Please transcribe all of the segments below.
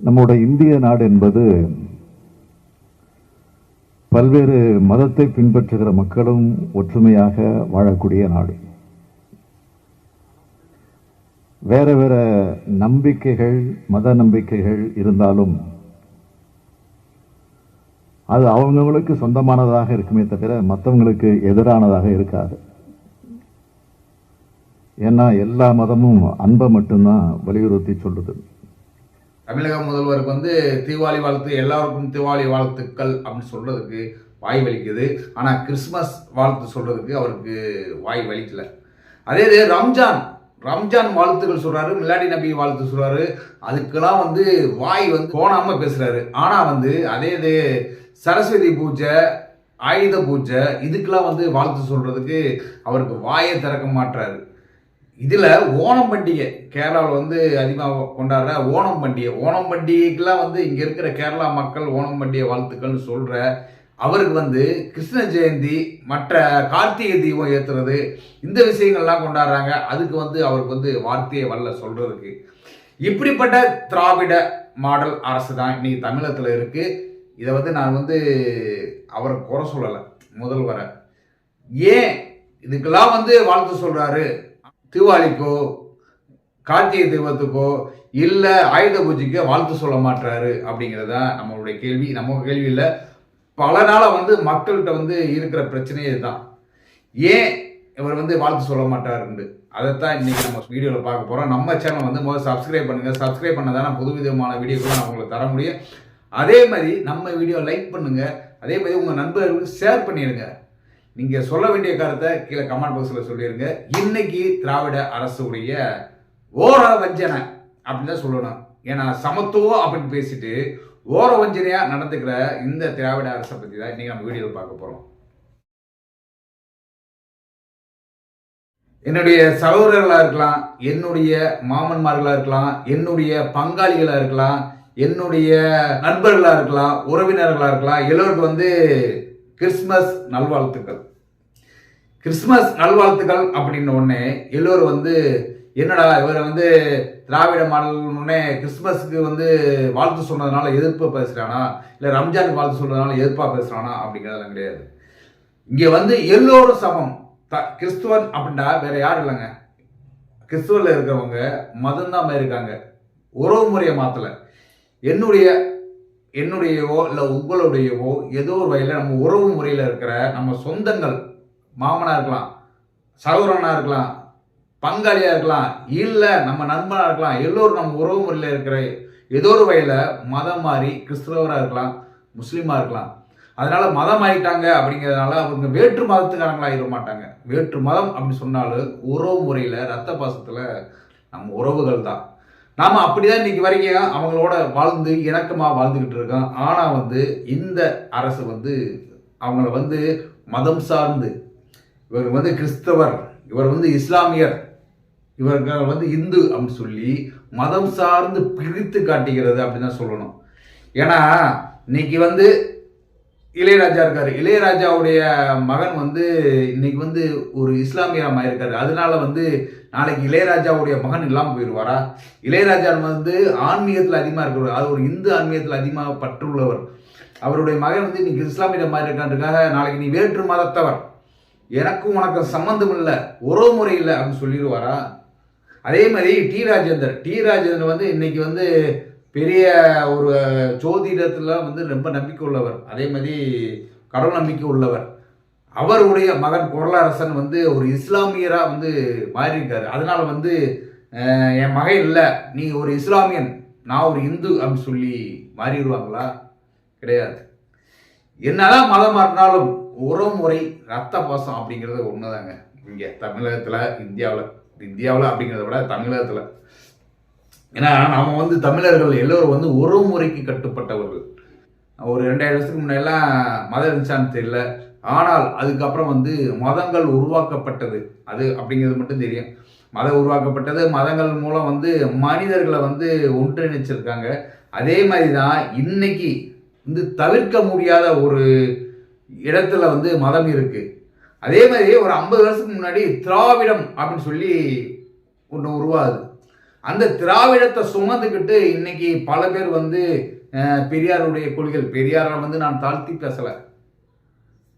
நம்முடைய இந்திய நாடு என்பது பல்வேறு மதத்தை பின்பற்றுகிற மக்களும் ஒற்றுமையாக வாழக்கூடிய நாடு. வேற வேற நம்பிக்கைகள் மத நம்பிக்கைகள் இருந்தாலும் அது அவங்கவுங்களுக்கு சொந்தமானதாக இருக்குமே தவிர மற்றவங்களுக்கு எதிரானதாக இருக்காது. ஏன்னா எல்லா மதமும் அன்பை மட்டும்தான் வலியுறுத்தி சொல்லுது. தமிழக முதல்வருக்கு வந்து தீபாவளி வாழ்த்து எல்லாருக்கும் தீபாவளி வாழ்த்துக்கள் அப்படின்னு சொல்கிறதுக்கு வாய் வலிக்குது. ஆனால் கிறிஸ்மஸ் வாழ்த்து சொல்கிறதுக்கு அவருக்கு வாய் வலிக்கல. அதே இது ரம்ஜான். ரம்ஜான் வாழ்த்துக்கள் சொல்கிறாரு மிலாடி நபி வாழ்த்து சொல்கிறாரு அதுக்கெல்லாம் வந்து வாய் வந்து போனாமல் பேசுகிறாரு ஆனால் வந்து அதே இது சரஸ்வதி பூஜை ஆயுத பூஜை இதுக்கெல்லாம் வந்து வாழ்த்து சொல்கிறதுக்கு அவருக்கு வாயை திறக்க மாட்டுறாரு இதில் ஓணம் பண்டிகை கேரளாவில் வந்து அதிகமாக கொண்டாடுற ஓணம் பண்டிகை ஓணம் பண்டிகைக்கெலாம் வந்து இங்கே இருக்கிற கேரளா மக்கள் ஓணம் பண்டிகை வாழ்த்துக்கள்னு சொல்கிற அவருக்கு வந்து கிருஷ்ண ஜெயந்தி மற்ற கார்த்திகை தீபம் ஏத்துறது இந்த விஷயங்கள்லாம் கொண்டாடுறாங்க. அதுக்கு வந்து அவருக்கு வந்து வார்த்தையை வரல சொல்கிறதுக்கு இப்படிப்பட்ட திராவிட மாடல் அரசு தான் இன்றைக்கி தமிழகத்தில் இருக்குது இதை வந்து நான் வந்து அவரை குறை சொல்லலை முதல்வரை. ஏன் இதுக்கெல்லாம் வந்து வாழ்த்து சொல்கிறாரு தீபாவளிக்கோ கார்த்திகை தீபத்துக்கோ இல்லை ஆயுத பூஜைக்கோ வாழ்த்து சொல்ல மாட்டாரு அப்படிங்கிறது தான் நம்மளுடைய கேள்வி. நம்ம கேள்வி இல்லை. பல நாளாக வந்து மக்கள்கிட்ட வந்து இருக்கிற பிரச்சனையே தான் ஏன் இவர் வந்து வாழ்த்து சொல்ல மாட்டாருண்டு? அதைத்தான் இன்னைக்கு நம்ம வீடியோவில் பார்க்க போகிறோம் நம்ம சேனல் வந்து முதல்ல சப்ஸ்கிரைப் பண்ணுங்கள் சப்ஸ்கிரைப் பண்ணதான் புது விதமான வீடியோக்களை நான் உங்களுக்கு தர முடியும். அதே மாதிரி நம்ம வீடியோ லைக் பண்ணுங்கள் அதே மாதிரி உங்கள் நண்பர்களுக்கு ஷேர் பண்ணிடுங்க நீங்கள் சொல்ல வேண்டிய கருத்தை கீழே கமெண்ட் பாக்ஸில் சொல்லிடுங்க இன்னைக்கு திராவிட அரசுடைய ஓர வஞ்சனை அப்படின்னு தான் சொல்லணும். ஏன்னா சமத்துவம் அப்படின்னு பேசிட்டு ஓர வஞ்சனையா நடந்துக்கிற இந்த திராவிட அரசை பற்றி தான் இன்னைக்கு நம்ம வீடியோவில் பார்க்க போகிறோம் என்னுடைய சகோதரர்களாக இருக்கலாம் என்னுடைய மாமன்மார்களாக இருக்கலாம் என்னுடைய பங்காளிகளாக இருக்கலாம் என்னுடைய நண்பர்களாக இருக்கலாம் உறவினர்களாக இருக்கலாம் எல்லோருக்கும் வந்து கிறிஸ்மஸ் நல்வாழ்த்துக்கள். கிறிஸ்மஸ் நல்வாழ்த்துக்கள் அப்படின்ன உடனே எல்லோரும் வந்து என்னடா இவர் வந்து திராவிட மாடல்னே கிறிஸ்துமஸுக்கு கிறிஸ்மஸ்க்கு வந்து வாழ்த்து சொன்னதுனால எதிர்ப்பு பேசுகிறானா இல்லை ரம்ஜானுக்கு வாழ்த்து சொன்னதுனால எதிர்ப்பாக பேசுகிறானா அப்படிங்கிறதெல்லாம் கிடையாது. இங்கே வந்து எல்லோரும் சமம். த கிறிஸ்துவன் அப்படின்னா வேற யாரும் இல்லைங்க. கிறிஸ்துவில் இருக்கிறவங்க மதம்தான் இருக்காங்க. உறவு முறையை மாற்றலை என்னுடைய என்னுடையவோ இல்லை உங்களுடையவோ ஏதோ ஒரு வகையில் நம்ம உறவு முறையில் இருக்கிற நம்ம சொந்தங்கள் மாமனாக இருக்கலாம் சகோதரனாக இருக்கலாம் பங்காளியாக இருக்கலாம் இல்லை நம்ம நண்பனாக இருக்கலாம் எல்லோரும் நம்ம உறவு முறையில் இருக்கிற ஏதோ ஒரு வகையில் மதம் மாறி கிறிஸ்தவராக இருக்கலாம் முஸ்லீமாக இருக்கலாம். அதனால் மதம் ஆகிட்டாங்க அப்படிங்கிறதுனால அவங்க வேற்று மதத்துக்காரங்களாக இருக்க மாட்டாங்க. வேற்று மதம் அப்படின்னு சொன்னாலும் உறவு முறையில் ரத்த பாசத்தில் நம்ம உறவுகள் தான். நாம் அப்படிதான் இன்றைக்கி வரைக்கும் அவங்களோட வாழ்ந்து இணக்கமாக வாழ்ந்துக்கிட்டு இருக்கோம். ஆனால் வந்து இந்த அரசு வந்து அவங்கள வந்து மதம் சார்ந்து இவர் வந்து கிறிஸ்தவர் இவர் வந்து இஸ்லாமியர் இவர்கள் வந்து இந்து அப்படின்னு சொல்லி மதம் சார்ந்து பிரித்து காட்டுகிறது அப்படின்னு தான் சொல்லணும். ஏன்னா இன்னைக்கு வந்து இளையராஜா இருக்காரு. இளையராஜாவுடைய மகன் வந்து இன்னைக்கு வந்து ஒரு இஸ்லாமியமாக இருக்காரு. அதனால வந்து நாளைக்கு இளையராஜாவுடைய மகன் இல்லாமல் போயிடுவாரா இளையராஜா வந்து ஆன்மீகத்தில் அதிகமாக இருக்கிறவர். அது ஒரு இந்து ஆன்மீகத்தில் அதிகமாக பற்றுள்ளவர். அவருடைய மகன் வந்து இன்னைக்கு இஸ்லாமிய மாதிரி நாளைக்கு நீ வேற்று மதத்தவர். எனக்கும் உனக்கு சம்மந்தம் இல்லை உறவு முறை இல்லை அப்படின்னு சொல்லிடுவாரா? அதே மாதிரி டி ராஜேந்தர் டி ராஜேந்தர் வந்து இன்னைக்கு வந்து பெரிய ஒரு ஜோதிடத்தில் வந்து ரொம்ப நம்பிக்கை உள்ளவர். அதே மாதிரி கடவுள் நம்பிக்கை உள்ளவர். அவருடைய மகன் குரலரசன் வந்து ஒரு இஸ்லாமியராக வந்து மாறியிருக்காரு. அதனால வந்து என் மகன் இல்லை நீ ஒரு இஸ்லாமியன் நான் ஒரு இந்து அப்படின்னு சொல்லி மாறிடுவாங்களா? கிடையாது. என்னதான் மதம் மாறினாலும் உறவுமுறை ரத்த பாசம் அப்படிங்கிறது ஒண்ணுதாங்க. இங்கே தமிழகத்தில் இந்தியாவில் இந்தியாவில் அப்படிங்கிறத விட தமிழகத்தில். ஏன்னா நம்ம வந்து தமிழர்கள் எல்லோரும் வந்து உறவுமுறைக்கு கட்டுப்பட்டவர்கள். ஒரு ரெண்டாயிரம் வருஷத்துக்கு முன்னெல்லாம் மதம் இருந்துச்சான்னு தெரியல. ஆனால் அதுக்கப்புறம் வந்து மதங்கள் உருவாக்கப்பட்டது. அது அப்படிங்கிறது மட்டும் தெரியும். மதம் உருவாக்கப்பட்டது மதங்கள் மூலம் வந்து மனிதர்களை வந்து ஒன்றிணைச்சிருக்காங்க. அதே மாதிரி தான் இன்னைக்கு வந்து தவிர்க்க முடியாத ஒரு இடத்துல வந்து மதம் இருக்கு. அதே மாதிரி ஒரு ஐம்பது வருஷத்துக்கு முன்னாடி திராவிடம் அப்படின்னு சொல்லி ஒன்று உருவாகுது. அந்த திராவிடத்தை சுமந்துக்கிட்டு இன்னைக்கு பல பேர் வந்து பெரியாருடைய கொள்கைகள் பெரியாரை வந்து நான் தாழ்த்தி பேசலை.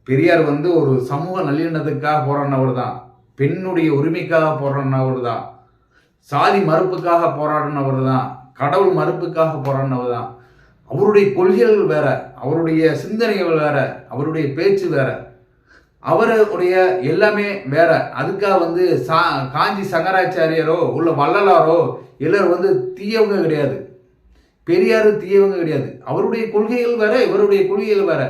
பெரியார் வந்து ஒரு சமூக நல்லிணத்துக்காக போராடினவர் தான். பெண்ணுடைய உரிமைக்காக போராடினவர் தான். சாதி மறுப்புக்காக போராடினவர் தான். கடவுள் மறுப்புக்காக போராடினவர் தான். அவருடைய கொள்கைகள் வேற அவருடைய சிந்தனைகள் வேற அவருடைய பேச்சு வேற. அவருடைய எல்லாமே வேற. அதுக்காக வந்து சா காஞ்சி சங்கராச்சாரியரோ உள்ள வள்ளலாரோ எல்லாரும் வந்து தீயவங்க கிடையாது. பெரியார் தீயவங்க கிடையாது. அவருடைய கொள்கைகள் வேற இவருடைய கொள்கைகள் வேற.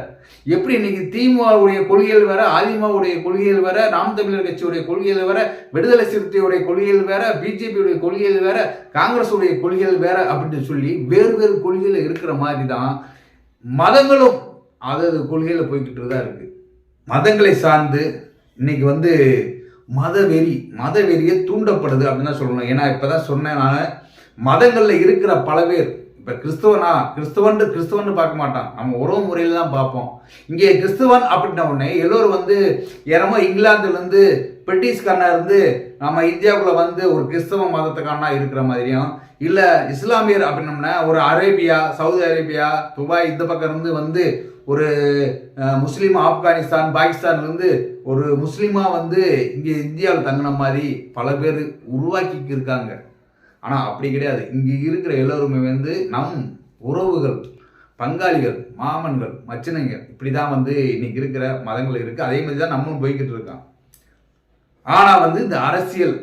எப்படி இன்னைக்கு திமுகவுடைய கொள்கைகள் வேற அதிமுகவுடைய கொள்கைகள் வேற நாம் தமிழர் கட்சியுடைய கொள்கைகள் வேற விடுதலை சிறுத்தையுடைய கொள்கைகள் வேற பிஜேபியுடைய கொள்கைகள் வேற காங்கிரஸுடைய கொள்கைகள் வேற அப்படின்னு சொல்லி வேறு வேறு கொள்கையில் இருக்கிற மாதிரி தான் மதங்களும் அதது கொள்கையில் போய்கிட்டு தான் இருக்கு. மதங்களை சார்ந்து இன்னைக்கு வந்து மதவெறி மதவெறியை தூண்டப்படுது அப்படின்னு தான் சொல்லணும். ஏன்னா இப்பதான் சொன்னேன் நான் மதங்களில் இருக்கிற பல பேர் இப்போ கிறிஸ்துவனா? கிறிஸ்துவன் கிறிஸ்துவன் பார்க்க மாட்டான். நம்ம உறவு முறையில் தான் பார்ப்போம். இங்கே கிறிஸ்துவன் அப்படின்ன உடனே எல்லோரும் வந்து யாரமோ இங்கிலாந்துலேருந்து பிரிட்டிஷ்காரனா இருந்து நம்ம இந்தியாவுக்குள்ளே வந்து ஒரு கிறிஸ்தவ மதத்துக்காரனா இருக்கிற மாதிரியும் இல்லை இஸ்லாமியர் அப்படின்னோம்னா ஒரு அரேபியா சவுதி அரேபியா துபாய் இந்த பக்கம் இருந்து வந்து ஒரு முஸ்லீம் ஆப்கானிஸ்தான் பாகிஸ்தான்லேருந்து ஒரு முஸ்லீமாக வந்து இங்கே இந்தியாவில் தங்கின மாதிரி பல பேர் உருவாக்கிக்கு இருக்காங்க ஆனால் அப்படி கிடையாது. இங்கே இருக்கிற எல்லோருமே வந்து நம் உறவுகள் பங்காளிகள் மாமன்கள் மச்சினைகள் இப்படி தான் வந்து இன்னைக்கு இருக்கிற மதங்கள் இருக்குது அதே மாதிரி தான் நம்மளும் போய்கிட்டு இருக்கோம் ஆனால் வந்து இந்த அரசியல்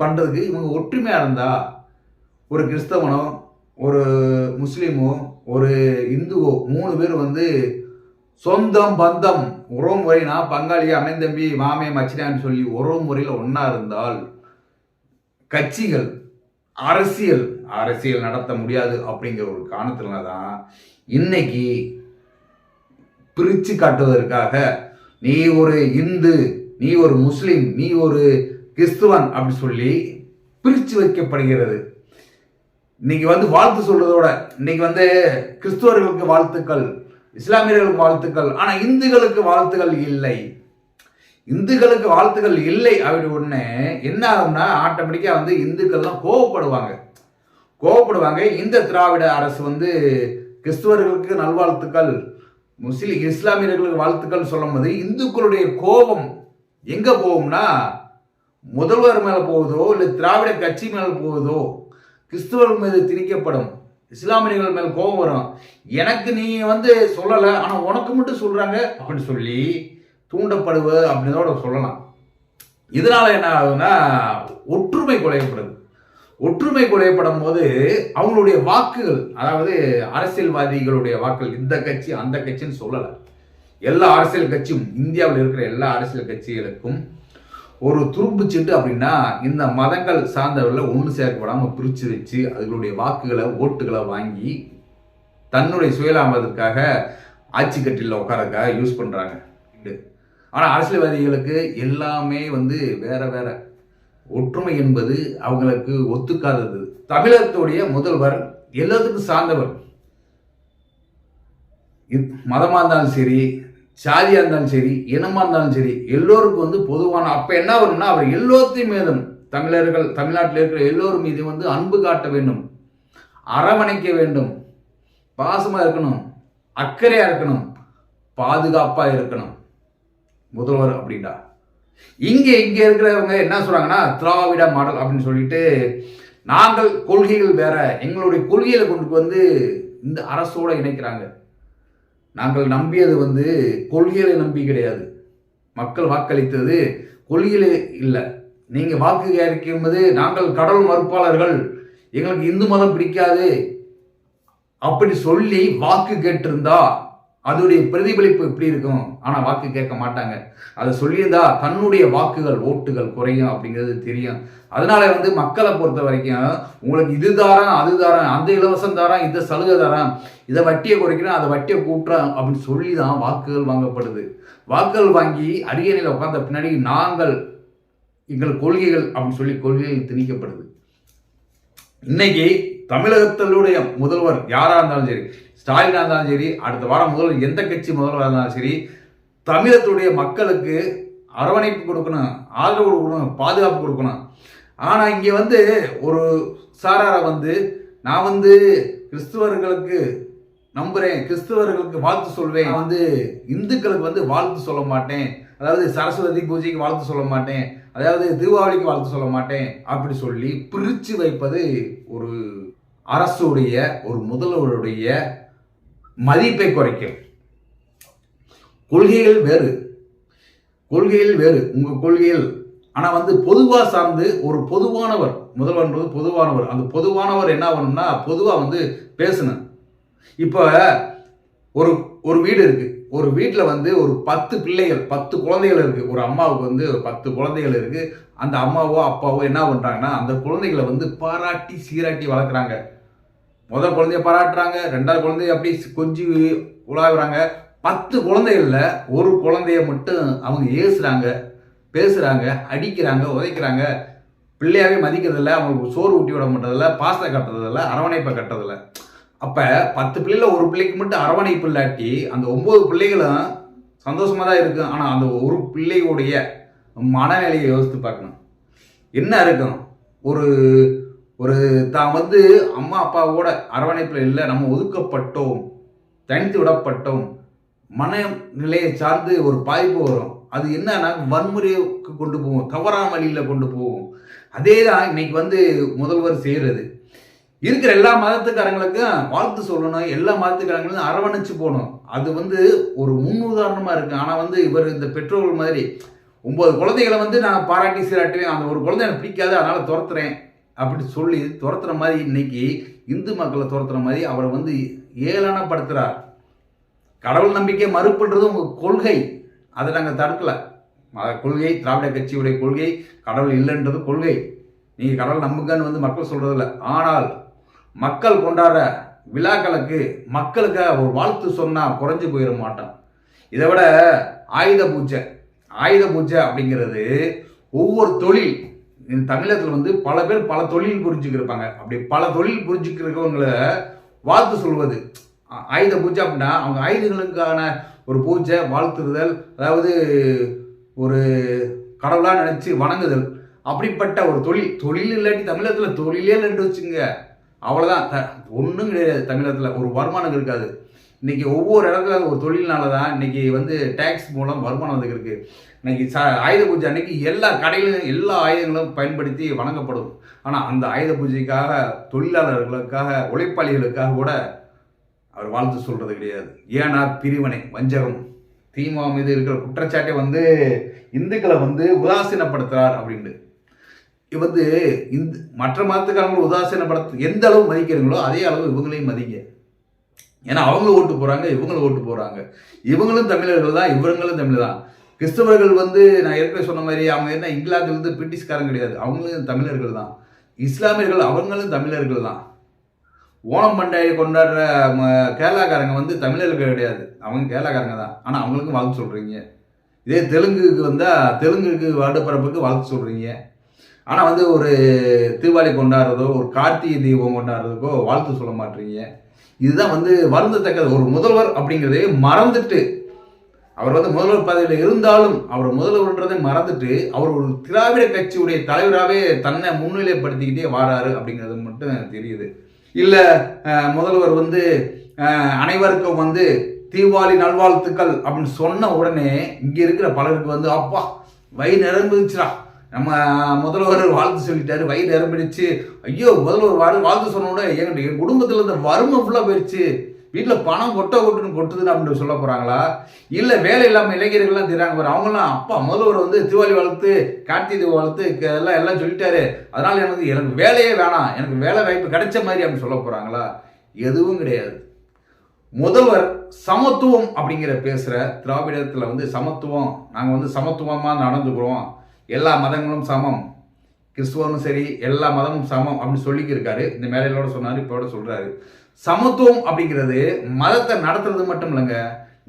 பண்ணுறதுக்கு இவங்க ஒற்றுமையாக இருந்தா ஒரு கிறிஸ்தவனோ ஒரு முஸ்லீமோ ஒரு இந்துவோ மூணு பேர் வந்து சொந்தம் பந்தம் உறவு முறைனா பங்காளி அமைந்தம்பி மாமே மச்சினான்னு சொல்லி உறவு முறையில் ஒன்றா இருந்தால் கட்சிகள் அரசியல் அரசியல் நடத்த முடியாது அப்படிங்கிற ஒரு காரணத்தினால தான் இன்னைக்கு பிரித்து காட்டுவதற்காக நீ ஒரு இந்து நீ ஒரு முஸ்லீம் நீ ஒரு கிறிஸ்துவன் அப்படி சொல்லி பிரித்து வைக்கப்படுகிறது. இன்னைக்கு வந்து வாழ்த்து சொல்றதோட இன்னைக்கு வந்து கிறிஸ்துவர்களுக்கு வாழ்த்துக்கள் இஸ்லாமியர்களுக்கு வாழ்த்துக்கள் ஆனால் இந்துக்களுக்கு வாழ்த்துக்கள் இல்லை. இந்துக்களுக்கு வாழ்த்துக்கள் இல்லை அப்படி ஒன்று என்ன ஆகும்னா ஆட்டோமேட்டிக்காக வந்து இந்துக்கள்லாம் கோவப்படுவாங்க. கோவப்படுவாங்க. இந்த திராவிட அரசு வந்து கிறிஸ்துவர்களுக்கு நல்வாழ்த்துக்கள் முஸ்லீம் இஸ்லாமியர்களுக்கு வாழ்த்துக்கள் சொல்லும்போது இந்துக்களுடைய கோபம் எங்கே போகும்னா முதல்வர் மேலே போகுதோ இல்லை திராவிட கட்சி மேலே போகுதோ கிறிஸ்துவர்கள் மீது திணிக்கப்படும். இஸ்லாமியர்கள் மேல் கோபம் வரும். எனக்கு நீ வந்து சொல்லலை ஆனால் உனக்கு மட்டும் சொல்கிறாங்க அப்படின்னு சொல்லி தூண்டப்படுவது அப்படின்னோட சொல்லலாம். இதனால என்ன ஆகுதுன்னா ஒற்றுமை குறையப்படுது. ஒற்றுமை குறையப்படும் போது அவங்களுடைய வாக்குகள் அதாவது அரசியல்வாதிகளுடைய வாக்குகள் இந்த கட்சி அந்த கட்சின்னு சொல்லலை. எல்லா அரசியல் கட்சியும் இந்தியாவில் இருக்கிற எல்லா அரசியல் கட்சிகளுக்கும் ஒரு துரும்பு சீட்டு அப்படின்னா இந்த மதங்கள் சார்ந்தவர்கள் ஒன்று சேர்க்கப்படாமல் பிரித்து வச்சு அதுகளுடைய வாக்குகளை ஓட்டுகளை வாங்கி தன்னுடைய சுயலாபத்திற்காக ஆட்சி கட்டில உட்காரக்காக யூஸ் பண்ணுறாங்க இது ஆனால் அரசியல்வாதிகளுக்கு எல்லாமே வந்து வேற வேற. ஒற்றுமை என்பது அவங்களுக்கு ஒத்துக்காதது. தமிழகத்துடைய முதல்வர் எல்லாத்துக்கும் சார்ந்தவர். மதமாக இருந்தாலும் சரி சாதியாக இருந்தாலும் சரி இனமாக இருந்தாலும் சரி எல்லோருக்கும் வந்து பொதுவான அப்போ என்ன வரும்னா அவர் எல்லோத்தையும் மீதும் தமிழர்கள் தமிழ்நாட்டில் இருக்கிற எல்லோரும் மீது வந்து அன்பு காட்ட வேண்டும். அரவணைக்க வேண்டும். பாசமாக இருக்கணும். அக்கறையாக இருக்கணும். பாதுகாப்பாக இருக்கணும். முதல்வர் அப்படின்னா. இங்கே இங்கே இருக்கிறவங்க என்ன சொல்கிறாங்கன்னா திராவிட மாடல் அப்படின்னு சொல்லிட்டு நாங்கள் கொள்கைகள் வேற எங்களுடைய கொள்கைகளை கொண்டு வந்து இந்த அரசோடு இணைக்கிறாங்க. நாங்கள் நம்பியது வந்து கொள்கைகளை நம்பி கிடையாது. மக்கள் வாக்களித்தது கொள்கையிலே இல்லை. நீங்கள் வாக்கு கேட்கும்போது நாங்கள் கடவுள் மறுப்பாளர்கள் எங்களுக்கு இந்து மதம் பிடிக்காது. அப்படி சொல்லி வாக்கு கேட்டிருந்தா அதனுடைய பிரதிபலிப்பு எப்படி இருக்கும்? ஆனால் வாக்கு கேட்க மாட்டாங்க. அதை சொல்லியிருந்தா தன்னுடைய வாக்குகள் ஓட்டுகள் குறையும் அப்படிங்கிறது தெரியும். அதனால வந்து மக்களை பொறுத்த வரைக்கும் உங்களுக்கு இது தாரம் அது தாரம் அந்த இலவசம் தாரம் இந்த சலுகை தாரம் இதை வட்டியை குறைக்கணும் அதை வட்டியை கூட்டுறோம் அப்படின்னு சொல்லி தான் வாக்குகள் வாங்கப்படுது. வாக்குகள் வாங்கி அரியணையில் உட்காந்த பின்னாடி நாங்கள் எங்கள் கொள்கைகள் அப்படின்னு சொல்லி கொள்கைகள் திணிக்கப்படுது. இன்னைக்கு தமிழகத்தினுடைய முதல்வர் யாராக இருந்தாலும் சரி ஸ்டாலினாக இருந்தாலும் சரி அடுத்த வாரம் முதல்வர் எந்த கட்சி முதல்வராக இருந்தாலும் சரி தமிழகத்துடைய மக்களுக்கு அரவணைப்பு கொடுக்கணும் ஆதரவு கொடுக்கணும் பாதுகாப்பு கொடுக்கணும். ஆனால் இங்கே வந்து ஒரு சாராரை வந்து நான் வந்து கிறிஸ்துவர்களுக்கு நம்புகிறேன் கிறிஸ்துவர்களுக்கு வாழ்த்து சொல்வேன். நான் வந்து இந்துக்களுக்கு வந்து வாழ்த்து சொல்ல மாட்டேன். அதாவது சரஸ்வதி பூஜைக்கு வாழ்த்து சொல்ல மாட்டேன். அதாவது தீபாவளிக்கு வாழ்த்து சொல்ல மாட்டேன். அப்படி சொல்லி பிரித்து வைப்பது ஒரு அரசுடைய ஒரு முதல்வருடைய மதிப்பை குறைக்கும். கொள்கைகள் வேறு. கொள்கையில் வேறு. உங்க கொள்கையில் ஆனா வந்து பொதுவா சார்ந்து ஒரு பொதுவானவர் முதல்வர்ன்றது பொதுவானவர். அந்த பொதுவானவர் என்ன ஆகணும்னா பொதுவா வந்து பேசணும். இப்போ ஒரு ஒரு வீடு இருக்கு. ஒரு வீட்டில் வந்து ஒரு பத்து பிள்ளைகள் பத்து குழந்தைகள் இருக்குது ஒரு அம்மாவுக்கு வந்து ஒரு பத்து குழந்தைகள் இருக்குது அந்த அம்மாவோ அப்பாவோ என்ன பண்ணுறாங்கன்னா அந்த குழந்தைகளை வந்து பாராட்டி சீராட்டி வளர்க்குறாங்க. முதல் குழந்தைய பாராட்டுறாங்க ரெண்டாவது குழந்தைய அப்படி கொஞ்சி உலாவுறாங்க. பத்து குழந்தைகளில் ஒரு குழந்தைய மட்டும் அவங்க ஏசுகிறாங்க பேசுகிறாங்க அடிக்கிறாங்க உதைக்கிறாங்க. பிள்ளையாவே மதிக்கிறதில்ல அவங்களுக்கு சோறு ஊட்டி விட மாட்டதில்ல பாசத்தை கட்டுறதில்ல அரவணைப்பை கட்டுறதில்ல. அப்போ பத்து பிள்ளைல ஒரு பிள்ளைக்கு மட்டும் அரவணைப்பு இல்லாட்டி அந்த ஒம்பது பிள்ளைகளும் சந்தோஷமாக தான் இருக்கும். ஆனால் அந்த ஒரு பிள்ளையுடைய மனநிலையை யோசித்து பார்க்கணும். என்ன இருக்கும்? ஒரு ஒரு தான் வந்து அம்மா அப்பாவோட அரவணைப்பில் இல்லை நம்ம ஒதுக்கப்பட்டோம் தனித்து விடப்பட்டோம் மனநிலையை சார்ந்து ஒரு பாதிப்பு வரும். அது என்னன்னா வன்முறைக்கு கொண்டு போகும் தவறான வழியில் கொண்டு போகும் அதே தான் இன்னைக்கு வந்து முதல்வர் செய்கிறது இருக்கிற எல்லா மதத்துக்காரங்களுக்கும் வாழ்த்து சொல்லணும் எல்லா மதத்துக்காரங்களும் அரவணைச்சு போகணும். அது வந்து ஒரு முன் உதாரணமாக இருக்கு. ஆனால் வந்து இவர் இந்த பெற்றோர்கள் மாதிரி ஒம்பது குழந்தைகளை வந்து நான் பாராட்டி சீராட்டுவேன். அந்த ஒரு குழந்தை எனக்கு பிடிக்காது அதனால் துரத்துறேன் அப்படி சொல்லி துரத்துற மாதிரி இன்னைக்கு இந்து மக்களை துரத்துற மாதிரி அவரை வந்து ஏளனப்படுத்துகிறார் கடவுள் நம்பிக்கை மறுப்புன்றது உங்கள் கொள்கை. அதை நாங்கள் தடுக்கலை. மத கொள்கை திராவிட கட்சியுடைய கொள்கை கடவுள் இல்லைன்றது கொள்கை. நீங்கள் கடவுள் நம்புங்கன்னு வந்து மக்கள் சொல்கிறதில்ல ஆனால் மக்கள் கொண்டாடுற விழாக்களுக்கு மக்களுக்கு ஒரு வாழ்த்து சொன்னால் குறைஞ்சி போயிட மாட்டோம். இதை விட ஆயுத பூஜை ஆயுத பூஜை அப்படிங்கிறது ஒவ்வொரு தொழில் இந்த தமிழகத்தில் வந்து பல பேர் பல தொழில் புரிஞ்சுக்கிருப்பாங்க. அப்படி பல தொழில் புரிஞ்சுக்கிறவங்களை வாழ்த்து சொல்வது. ஆயுத பூஜை அப்படின்னா அவங்க ஆயுதங்களுக்கான ஒரு பூஜை வாழ்த்துறுதல் அதாவது ஒரு கடவுளாக நினச்சி வணங்குதல். அப்படிப்பட்ட ஒரு தொழில். தொழில் இல்லாட்டி தமிழகத்தில் தொழிலே இல்லைன்னு வச்சுங்க அவ்வளோதான் த ஒன்றும் கிடையாது தமிழகத்தில். ஒரு வருமானம் இருக்காது. இன்றைக்கி ஒவ்வொரு இடத்துல ஒரு தொழில்னால தான் இன்னைக்கு வந்து டேக்ஸ் மூலம் வருமானம் வந்துருக்கு இன்றைக்கி ச ஆயுத பூஜை அன்றைக்கி எல்லா கடையிலும் எல்லா ஆயுதங்களும் பயன்படுத்தி வணங்கப்படும் ஆனால் அந்த ஆயுத பூஜைக்காக தொழிலாளர்களுக்காக உழைப்பாளிகளுக்காக கூட அவர் வாழ்த்து சொல்கிறது கிடையாது. ஏன்னா பிரிவினை வஞ்சகம். திமுக மீது இருக்கிற குற்றச்சாட்டை வந்து இந்துக்களை வந்து உதாசீனப்படுத்துகிறார் அப்படின்னு வந்து இந்த மற்ற மதத்துக்காரங்களை உதாசீனப்படுத்த எந்த அளவு மதிக்கிறீங்களோ அதே அளவு இவங்களையும் மதிங்க. ஏன்னா அவங்களும் ஓட்டு போகிறாங்க இவங்களும் ஓட்டு போகிறாங்க இவங்களும் தமிழர்கள் தான் இவங்களும் தமிழ் தான். கிறிஸ்தவர்கள் வந்து நான் ஏற்கனவே சொன்ன மாதிரி அவங்க என்ன இங்கிலாந்துலேருந்து பிரிட்டிஷ்காரங்க கிடையாது. அவங்களும் தமிழர்கள் தான். இஸ்லாமியர்கள் அவங்களும் தமிழர்கள் தான். ஓணம் பண்டிகை கொண்டாடுற ம- கேரளாக்காரங்க வந்து தமிழர்கள் கிடையாது. அவங்க கேரளாக்காரங்க தான். ஆனால் அவங்களுக்கும் வாழ்த்து சொல்கிறீங்க இதே தெலுங்குக்கு வந்தால் தெலுங்குக்கு வருடப்பரப்புக்கு வாழ்த்து சொல்கிறீங்க ஆனால் வந்து ஒரு தீபாவளி கொண்டாடுறதோ ஒரு கார்த்திகை தீபம் கொண்டாடுறதுக்கோ வாழ்த்து சொல்ல மாட்டீங்க. இதுதான் வந்து வருந்தத்தக்கது. ஒரு முதல்வர் அப்படிங்கிறதே மறந்துட்டு அவர் வந்து முதல்வர் பதவியில் இருந்தாலும் அவர் முதல்வர்ன்றதை மறந்துட்டு அவர் ஒரு திராவிட கட்சியுடைய தலைவராகவே தன்னை முன்னிலைப்படுத்திக்கிட்டே வாராரு அப்படிங்கிறது மட்டும் தெரியுது. இல்லை முதல்வர் வந்து அனைவருக்கும் வந்து தீபாவளி நல்வாழ்த்துக்கள் அப்படின்னு சொன்ன உடனே இங்கே இருக்கிற பலருக்கு வந்து அப்பா வயிறு நிரம்பிடுச்சுடா நம்ம முதல்வர் வாழ்த்து சொல்லிட்டாரு வயிறு நிரம்பிடுச்சு. ஐயோ முதல்வர் வாழ் வாழ்த்து சொன்னோட எங்க என் குடும்பத்தில் இருந்த வறுமை ஃபுல்லாக போயிடுச்சு வீட்டில் பணம் கொட்ட கொட்டுன்னு கொட்டுதுன்னு அப்படின்னு சொல்ல போகிறாங்களா இல்லை வேலை இல்லாமல் இளைஞர்கள்லாம் தெரியாங்க பாரு. அவங்களாம் அப்பா முதல்வர் வந்து திவாலி வளர்த்து கார்த்திகை வளர்த்து எல்லாம் எல்லாம் சொல்லிட்டாரு. அதனால் எனக்கு வந்து எனக்கு வேலையே வேணாம். எனக்கு வேலை வாய்ப்பு கிடைச்ச மாதிரி அப்படின்னு சொல்ல போகிறாங்களா எதுவும் கிடையாது. முதல்வர் சமத்துவம் அப்படிங்கிற பேசுகிற திராவிடத்தில் வந்து சமத்துவம் நாங்கள் வந்து சமத்துவமாக நடந்துக்கிறோம். எல்லா மதங்களும் சமம். கிறிஸ்துவனும் சரி எல்லா மதமும் சமம் அப்படின்னு சொல்லிக்கிருக்காரு. இந்த மேலையிலோட சொன்னார் இப்போட சொல்றாரு. சமத்துவம் அப்படிங்கிறது மதத்தை நடத்துறது மட்டும் இல்லைங்க.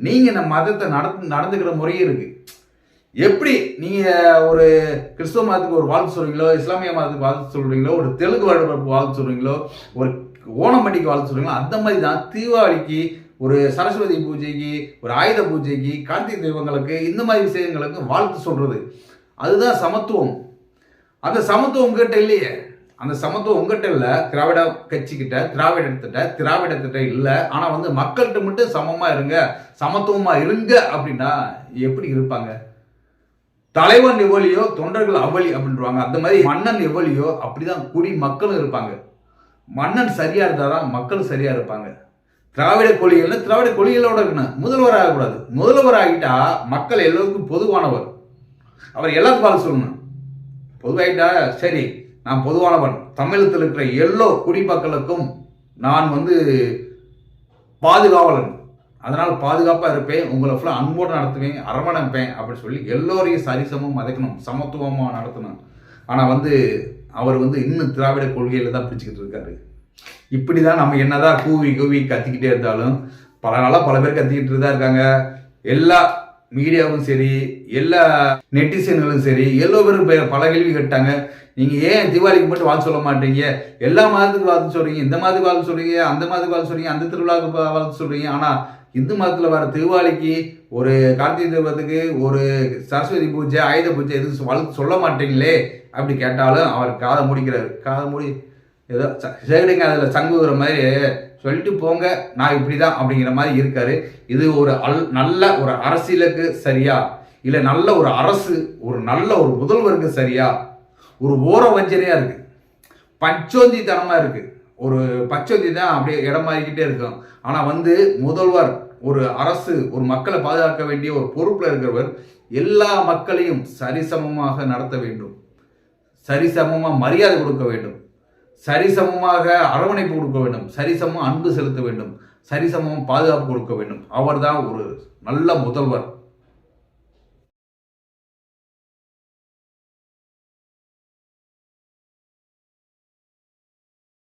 நீங்க இந்த மதத்தை நடத்து நடந்துக்கிற முறையும் இருக்கு. எப்படி நீங்க ஒரு கிறிஸ்துவ மதத்துக்கு ஒரு வாழ்த்து சொல்றீங்களோ இஸ்லாமிய மதத்துக்கு வாழ்த்து சொல்றீங்களோ ஒரு தெலுங்கு வருடப்பிறப்பு வாழ்த்து சொல்றீங்களோ ஒரு ஓணம் பண்டிகை வாழ்த்து சொல்றீங்களோ அந்த மாதிரி தான் தீபாவளிக்கு ஒரு சரஸ்வதி பூஜைக்கு ஒரு ஆயுத பூஜைக்கு கார்த்திகை தெய்வங்களுக்கு இந்த மாதிரி விஷயங்களுக்கு வாழ்த்து சொல்றது. அதுதான் சமத்துவம். அந்த சமத்துவம் உங்ககிட்ட இல்லையே. அந்த சமத்துவம் உங்ககிட்ட இல்லை. திராவிட கட்சிக்கிட்ட திராவிடத்திட்ட திராவிடத்திட்ட இல்லை. ஆனால் வந்து மக்கள்கிட்ட மட்டும் சமமாக இருங்க சமத்துவமாக இருங்க அப்படின்னா எப்படி இருப்பாங்க? தலைவன் எவ்வளியோ தொண்டர்கள் அவலி அப்படின்றாங்க அந்த மாதிரி மன்னன் எவ்வளியோ அப்படிதான் குடி மக்களும் இருப்பாங்க. மன்னன் சரியா இருந்தாதான் மக்களும் சரியா இருப்பாங்க. திராவிட கொள்கைகள்ல திராவிட கொள்கைகளோட இருக்கணும். முதல்வர் ஆகக்கூடாது முதல்வர் ஆகிட்டா மக்கள் எல்லோருக்கும் பொதுவானவர். அவர் எல்லாத்து பால் சொல்லணும். பொதுவாயிட்டா சரி நான் பொதுவானவன். தமிழகத்தில் இருக்கிற எல்லோ குடிமக்களுக்கும் நான் வந்து பாதுகாவலன். அதனால் பாதுகாப்பாக இருப்பேன் உங்களை ஃபுல்லாக அன்போடு நடத்துவேன் அரவணைப்பேன் அப்படின்னு சொல்லி எல்லோரையும் சரிசமும் மதைக்கணும் சமத்துவமாக நடத்தணும். ஆனால் வந்து அவர் வந்து இன்னும் திராவிட கொள்கையில் தான் பிடிச்சிக்கிட்டு இருக்காரு. இப்படி தான் நம்ம என்னதான் கூவி கூவி கத்திக்கிட்டே இருந்தாலும் பல நாளாக பல பேர் கத்திக்கிட்டு தான் இருக்காங்க. எல்லா மீடியாவும் சரி எல்லா நெட்டிசன்களும் சரி எல்லோ பேரும் பல கேள்வி கேட்டாங்க. நீங்கள் ஏன் தீபாவளிக்கு மட்டும் வாழ்த்து சொல்ல மாட்டீங்க? எல்லா மாதத்துக்கு வாழ்த்து சொல்கிறீங்க இந்த மாதிரி வாழ்த்து சொல்கிறீங்க அந்த மாதிரி வாழ்த்து சொல்கிறீங்க அந்த திருவிழாவுக்கு வாழ்த்து சொல்கிறீங்க ஆனால் இந்து மதத்தில் வர திருவாளிக்கு ஒரு கார்த்திகை தீபத்துக்கு ஒரு சரஸ்வதி பூஜை ஆயுத பூஜை எதுவும் வளர்த்து சொல்ல மாட்டீங்களே அப்படி கேட்டாலும் அவர் காதை முடிக்கிறார். காதை மூடி ஏதோ ச- அதில் சங்குகிற மாதிரி சொல்லிட்டு போங்க நான் இப்படி தான் அப்படிங்கிற மாதிரி இருக்காரு. இது ஒரு அல் நல்ல ஒரு அரசியலுக்கு சரியா? இல்லை நல்ல ஒரு அரசு ஒரு நல்ல ஒரு முதல்வருக்கு சரியா? ஒரு ஓர வஞ்சனையாக இருக்குது பச்சோந்தித்தனமாக இருக்குது ஒரு பச்சோந்தி தான் அப்படியே இடம் மாறிக்கிட்டே இருக்கும். ஆனால் வந்து முதல்வர் ஒரு அரசு ஒரு மக்களை பாதுகாக்க வேண்டிய ஒரு பொறுப்பில் இருக்கிறவர் எல்லா மக்களையும் சரிசமமாக நடத்த வேண்டும். சரிசமமாக மரியாதை கொடுக்க வேண்டும். சரிசமமாக அரவணைப்பு கொடுக்க வேண்டும். சரிசமம் அன்பு செலுத்த வேண்டும். சரிசமம் பாதுகாப்பு கொடுக்க வேண்டும். அவர்தான் ஒரு நல்ல முதல்வர்.